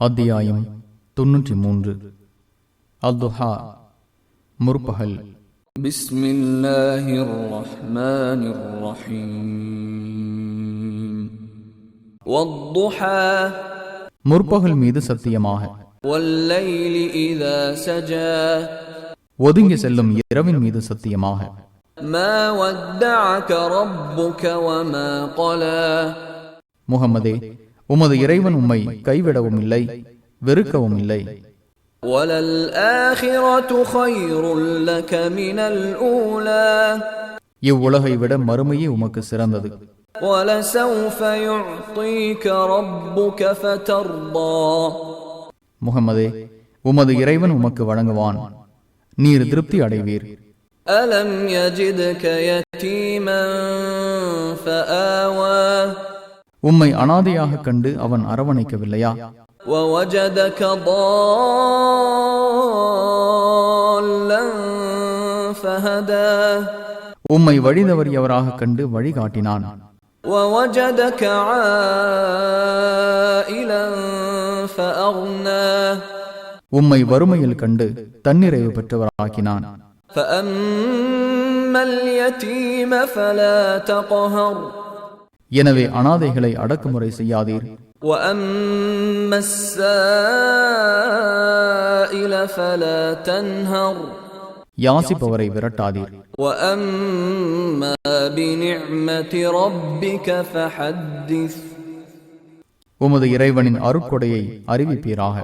அத்தியாயம் தொன்னூற்றி மூன்று அல்துஹா முற்பகல். முற்பகல் மீது சத்தியமாக. ஒதுங்கி செல்லும் இரவின் மீது சத்தியமாக. முகமதே உமது இறைவன் உம்மை கைவிடவும் இல்லை வெறுக்கவும் இல்லை இவ்வுலகை விட மறுமையே உமக்கு சிறந்தது. முகமதே உமது இறைவன் உமக்கு வழங்குவான். நீர் திருப்தி அடைவீர். அலம் உம்மை அனாதையாக கண்டு அவன் அரவணைக்கவில்லையா ووجدك ضالا فهدى உம்மை வழிதவறியவராக கண்டு வழிகாட்டினான் ووجدك عائلا فأغنى உம்மை வறுமையில் கண்டு தன்னிறைவு பெற்றவராக்கினான் فأما اليتيم فلا تقهر எனவே அனாதைகளை அடக்குமுறை செய்யாதீர். யாசிப்பவரை விரட்டாதீர். உமது இறைவனின் அருக்கொடையை அறிவிப்பீராக.